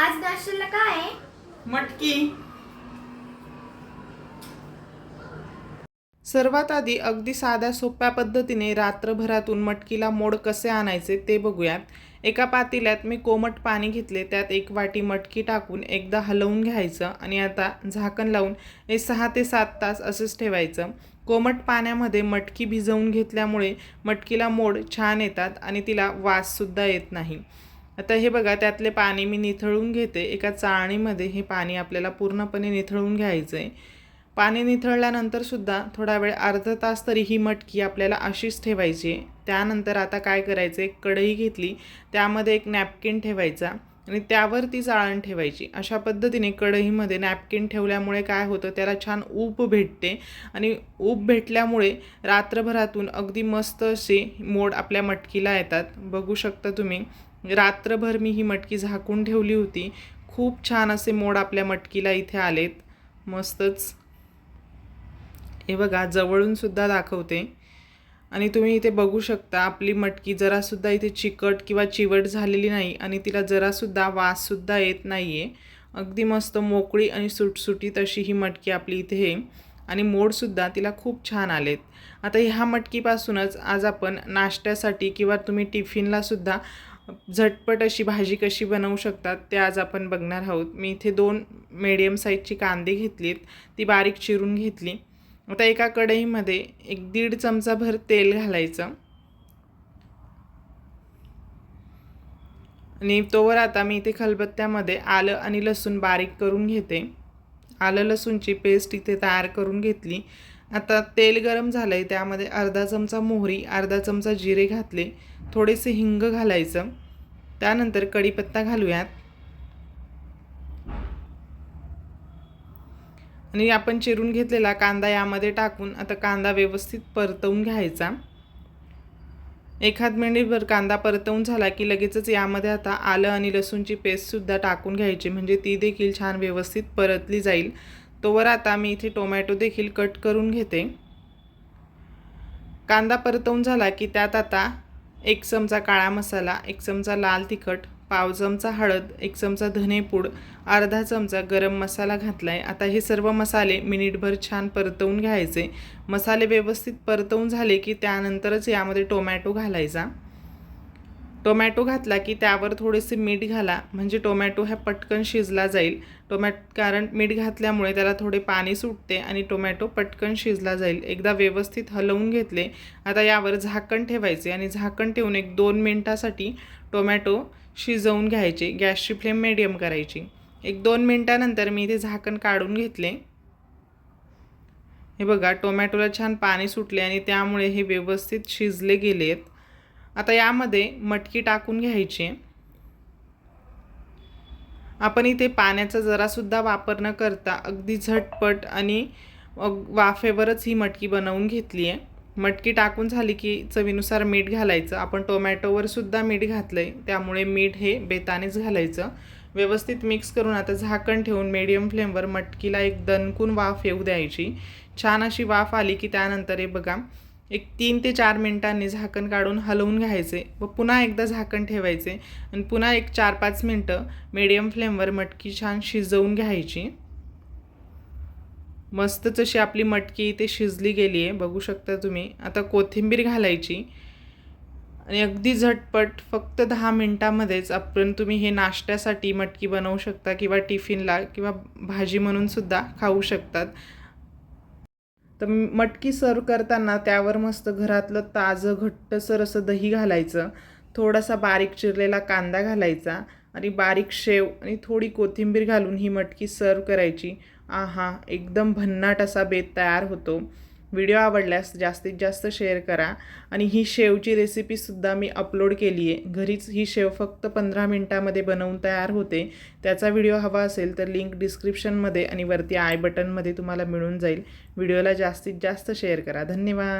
आज नाश्त्याला काय आहे? मटकी. सर्वात आधी अगदी साध्या सोप्या पद्धतीने रात्रभरातून मटकीला मोड कसे आणायचे ते बघूयात. एका पातेल्यात मी कोमट पाणी घेतले त्यात एक वाटी मटकी टाकून एकदा हलवून घ्यायचं आणि आता झाकण लावून हे सहा ते सात तास असंच ठेवायचं. कोमट पाण्यामध्ये मटकी भिजवून घेतल्यामुळे मटकीला मोड छान येतात आणि तिला वाससुद्धा येत नाही. आता हे बघा त्यातले पाणी मी निथळून घेते. एका चाळणीमध्ये हे पाणी आपल्याला पूर्णपणे निथळून घ्यायचं आहे पाणी निथळल्यानंतरसुद्धा थोडा वेळ अर्धा तास तरी ही मटकी आपल्याला अशीच ठेवायची आहे. त्यानंतर आता काय करायचं एक कढई घेतली. त्यामध्ये एक नॅपकिन ठेवायचा आणि त्यावर ती चाळण ठेवायची. अशा पद्धतीने कढईमध्ये नॅपकिन ठेवल्यामुळे काय होतं? त्याला छान ऊब भेटते आणि ऊब भेटल्यामुळे रात्रभरातून अगदी मस्त असे मोड आपल्या मटकीला येतात. बघू शकता तुम्ही. रात्रभर मी ही मटकी झाकून ठेवली होती. खूप छान असे मोड आपल्या मटकीला इथे आलेत. मस्तच. हे बघा जवळून सुद्धा दाखवते. आणि तुम्ही इथे बघू शकता आपली मटकी जरासुद्धा इथे चिकट किंवा चिवट झालेली नाही आणि तिला जरासुद्धा वाससुद्धा येत नाही आहे अगदी मस्त मोकळी आणि सुटसुटीत अशी ही मटकी आपली इथे आहे. आणि मोडसुद्धा तिला खूप छान आलेत. आता ह्या मटकीपासूनच आज आपण नाश्त्यासाठी किंवा तुम्ही टिफिनलासुद्धा झटपट अशी भाजी कशी बनवू शकतात ते आज आपण बघणार आहोत. मी इथे दोन मीडियम साईजची कांदे घेतलीत. ती बारीक चिरून घेतली. आता एका कढईमध्ये एक दीड चमचाभर तेल घालायचं. आणि तोवर आता मी इथे खलबत्त्यामध्ये आलं आणि लसूण बारीक करून घेते. आलं लसूणची पेस्ट इथे तयार करून घेतली. आता तेल गरम झालं आहे त्यामध्ये अर्धा चमचा मोहरी अर्धा चमचा जिरे घातले थोडेसे हिंग घालायचं. त्यानंतर कढीपत्ता घालूयात. आणि आपण चिरून घेतलेला कांदा यामध्ये टाकून आता कांदा व्यवस्थित परतवून घ्यायचा. एखाद मिनिटभर कांदा परतवून झाला की लगेचच यामध्ये आता आलं आणि लसूणची पेस्टसुद्धा टाकून घ्यायची. म्हणजे ती देखील छान व्यवस्थित परतली जाईल. तोवर आता मी इथे टोमॅटो देखील कट करून घेते. कांदा परतवून झाला की त्यात आता एक चमचा काळा मसाला एक चमचा लाल तिखट पाव चमचा हळद एक चमचा धनेपूड अर्धा चमचा गरम मसाला घातला आहे आता हे सर्व मसाले मिनिटभर छान परतवून घ्यायचे. मसाले व्यवस्थित परतवून झाले की त्यानंतरच यामध्ये टोमॅटो घालायचा. टोमॅटो घातला की त्यावर थोडेसे मीठ घाला. म्हणजे टोमॅटो ह्या पटकन शिजला जाईल. टोमॅट कारण मीठ घातल्यामुळे त्याला थोडे पाणी सुटते आणि टोमॅटो पटकन शिजला जाईल. एकदा व्यवस्थित हलवून घेतले. आता यावर झाकण ठेवायचे आणि झाकण ठेवून एक दोन मिनटासाठी टोमॅटो शिजवून घ्यायचे. गॅसची फ्लेम मिडियम करायची. एक दोन मिनटानंतर मी इथे झाकण काढून घेतले. हे बघा टोमॅटोला छान पाणी सुटले आणि त्यामुळे हे व्यवस्थित शिजले गेले आहेत आता यामध्ये मटकी टाकून घ्यायची. आपण इथे पाण्याचा जरासुद्धा वापर न करता अगदी झटपट आणि वाफेवरच ही मटकी बनवून घेतली आहे. मटकी टाकून झाली की चवीनुसार मीठ घालायचं. आपण टोमॅटोवर सुद्धा मीठ घातलं आहे त्यामुळे मीठ हे बेतानेच घालायचं. व्यवस्थित मिक्स करून आता झाकण ठेवून मीडियम फ्लेमवर मटकीला एक दणकून वाफ येऊ द्यायची. छान अशी वाफ आली की त्यानंतर हे बघा एक तीन ते चार मिनटांनी झाकण काढून हलवून घ्यायचे व पुन्हा एकदा झाकण ठेवायचे आणि पुन्हा एक चार पाच मिनटं मीडियम फ्लेमवर मटकी छान शिजवून घ्यायची. मस्त जशी आपली मटकी इथे शिजली गेली आहे बघू शकता तुम्ही. आता कोथिंबीर घालायची. आणि अगदी झटपट फक्त दहा मिनटामध्येच आपण तुम्ही हे नाश्त्यासाठी मटकी बनवू शकता किंवा टिफिनला किंवा भाजी म्हणूनसुद्धा खाऊ शकतात. तर मटकी सर्व करताना त्यावर मस्त घरातलं ताजं घट्टसर असं दही घालायचं. थोडासा बारीक चिरलेला कांदा घालायचा आणि बारीक शेव आणि थोडी कोथिंबीर घालून ही मटकी सर्व करायची. आहा एकदम भन्नाट असा बेत तयार होतो. व्हिडिओ आवडल्यास जास्तीत जास्त शेअर करा. आणि ही शेवची रेसिपीसुद्धा मी अपलोड केली आहे. घरीच ही शेव फक्त पंधरा मिनटामध्ये बनवून तयार होते. त्याचा व्हिडिओ हवा असेल तर लिंक डिस्क्रिप्शनमध्ये आणि वरती आय बटनमध्ये तुम्हाला मिळून जाईल. व्हिडिओला जास्तीत जास्त शेअर करा. धन्यवाद.